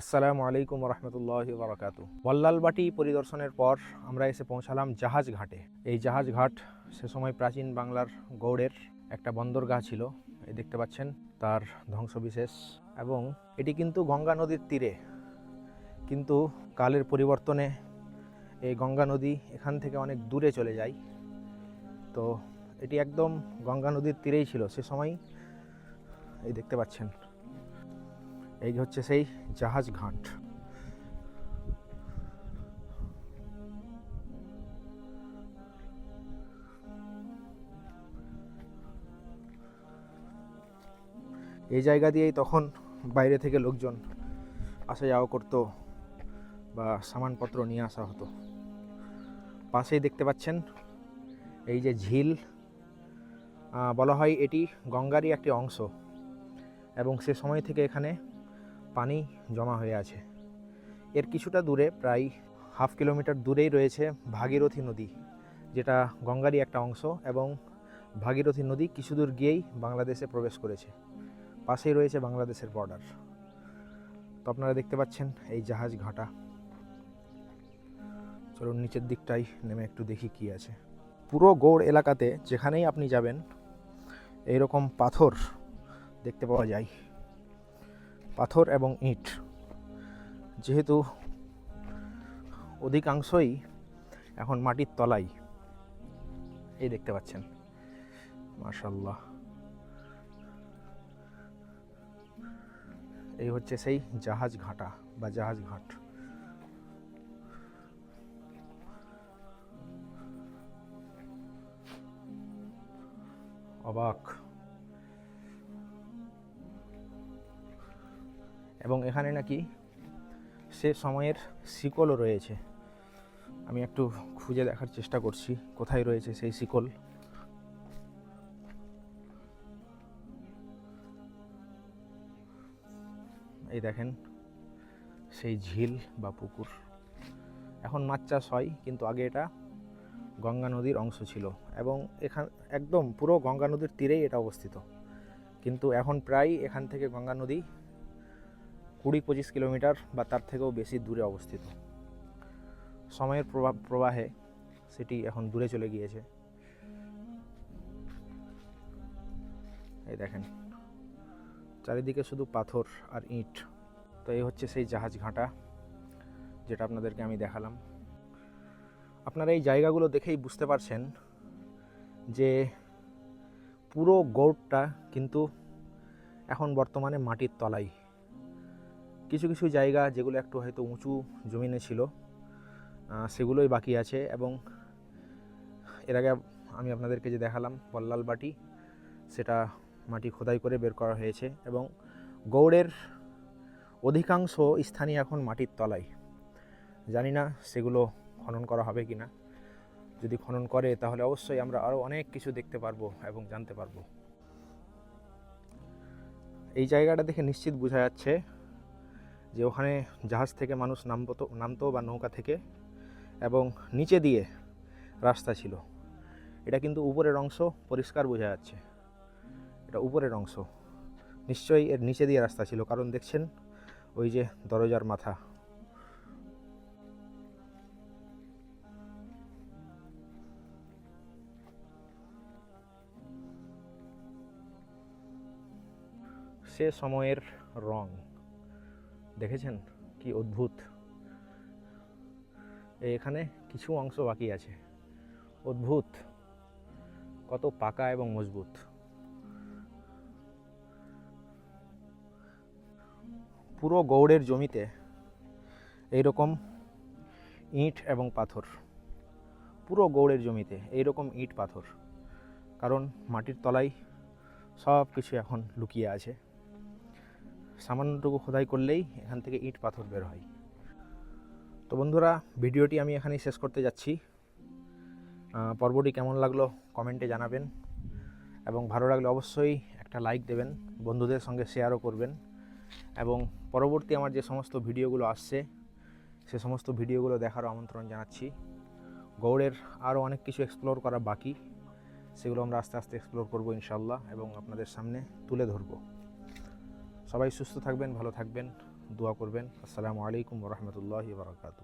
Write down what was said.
আসসালামু আলাইকুম রহমতুল্লাহ বারাকাতু বল্লালবাটি পরিদর্শনের পর আমরা এসে পৌঁছালাম জাহাজ ঘাটে। এই জাহাজ ঘাট সে সময় প্রাচীন বাংলার গৌড়ের একটা বন্দরগাহ ছিল এই দেখতে পাচ্ছেন, তার ধ্বংসবিশেষ। এবং এটি কিন্তু গঙ্গা নদীর তীরে। কিন্তু কালের পরিবর্তনে এই গঙ্গা নদী এখান থেকে অনেক দূরে চলে যায়। তো এটি একদম গঙ্গা নদীর তীরেই ছিল, সে সময় এই দেখতে পাচ্ছেন। এই হচ্ছে সেই জাহাজ ঘাট। এই জায়গা দিয়েই তখন বাইরে থেকে লোকজন আসা যাওয়া করতো বা সামানপত্র নিয়ে আসা হতো। পাশেই দেখতে পাচ্ছেন এই যে ঝিল বলা হয় এটি গঙ্গারই একটি অংশ এবং সে সময় থেকে এখানে পানি জমা হয়ে আছে। এর কিছুটা দূরে, প্রায় হাফ কিলোমিটার দূরেই রয়েছে ভাগীরথী নদী, যেটা গঙ্গারই একটা অংশ এবং ভাগীরথী নদী কিছু দূর গিয়েই বাংলাদেশে প্রবেশ করেছে। পাশেই রয়েছে বাংলাদেশের বর্ডার তো আপনারা দেখতে পাচ্ছেন এই জাহাজ ঘাটা। চলুন নিচের দিকটাই নেমে একটু দেখি কি আছে। পুরো গৌড় এলাকাতে যেখানেই আপনি যাবেন, এইরকম পাথর দেখতে পাওয়া যায়। পাথর এবং ইট। যেহেতু অধিকাংশই এখন মাটির তলায়। এই দেখতে পাচ্ছেন। মার্শাল্লাহ এই হচ্ছে সেই জাহাজ ঘাটা বা জাহাজ ঘাট। অবাক। এবং এখানে নাকি সে সময়ের শিকলও রয়েছে। আমি একটু খুঁজে দেখার চেষ্টা করছি কোথায় রয়েছে সেই শিকল। এই দেখেন, সেই ঝিল বা পুকুর। এখন মাছ চাষ হয়, কিন্তু আগে এটা গঙ্গা নদীর অংশ ছিল এবং এখান, একদম পুরো গঙ্গা নদীর তীরেই এটা অবস্থিত। কিন্তু এখন প্রায় এখান থেকে গঙ্গা নদী কুড়ি পঁচিশ কিলোমিটার বা তার থেকেও বেশি দূরে অবস্থিত। সময়ের প্রভাব প্রবাহে সেটি এখন দূরে চলে গিয়েছে। এই দেখেন, চারিদিকে শুধু পাথর আর ইট। তো এই হচ্ছে সেই জাহাজ ঘাটা, যেটা আপনাদেরকে আমি দেখালাম। আপনারা এই জায়গাগুলো দেখেই বুঝতে পারছেন যে পুরো গৌড়টা কিন্তু এখন বর্তমানে মাটির তলায়। কিছু কিছু জায়গা যেগুলো একটু হয়তো উঁচু জমিনে ছিল সেগুলোই বাকি আছে এবং এর আগে আমি আপনাদেরকে যে দেখালাম বল্লাল বাটি সেটা মাটি খোদাই করে বের করা হয়েছে এবং গৌড়ের অধিকাংশ স্থানই এখন মাটির তলায়। জানি না সেগুলো খনন করা হবে কি না যদি খনন করে, তাহলে অবশ্যই আমরা আরও অনেক কিছু দেখতে পারব এবং জানতে পারব। এই জায়গাটা দেখে নিশ্চিত বোঝা যাচ্ছে যে ওখানে জাহাজ থেকে মানুষ নামতো নামতো বা নৌকা থেকে, এবং নিচে দিয়ে রাস্তা ছিল। এটা কিন্তু উপরের অংশ পরিষ্কার বোঝা যাচ্ছে। এটা উপরের অংশ। নিশ্চয়ই এর নিচে দিয়ে রাস্তা ছিল, কারণ দেখছেন ওই যে দরজার মাথা। সে সময়ের রং। দেখেছেন কি অদ্ভুত? এখানে কিছু অংশ বাকি আছে। অদ্ভুত। কত পাকা এবং মজবুত। পুরো গৌড়ের জমিতে এইরকম ইট এবং পাথর। পুরো গৌড়ের জমিতে এইরকম ইট পাথর। কারণ মাটির তলায় সব কিছু এখন লুকিয়ে আছে। সামান্যটুকু খোদাই করলেই এখান থেকে ইট পাথর বের হয়। তো বন্ধুরা, ভিডিওটি আমি এখানেই শেষ করতে যাচ্ছি। পর্বটি কেমন লাগল কমেন্টে জানাবেন এবং ভালো লাগলে অবশ্যই একটা লাইক দেবেন, বন্ধুদের সঙ্গে শেয়ারও করবেন এবং পরবর্তী আমার যে সমস্ত ভিডিওগুলো আসছে, সে সমস্ত ভিডিওগুলো দেখারও আমন্ত্রণ জানাচ্ছি। গৌড়ের আরও অনেক কিছু এক্সপ্লোর করা বাকি, সেগুলো আমরা আস্তে আস্তে এক্সপ্লোর করব ইনশাল্লাহ এবং আপনাদের সামনে তুলে ধরবো। সবাই সুস্থ থাকবেন ভালো থাকবেন দোয়া করবেন। আসসালামু আলাইকুম রহমতুল্লাহি বারকাতু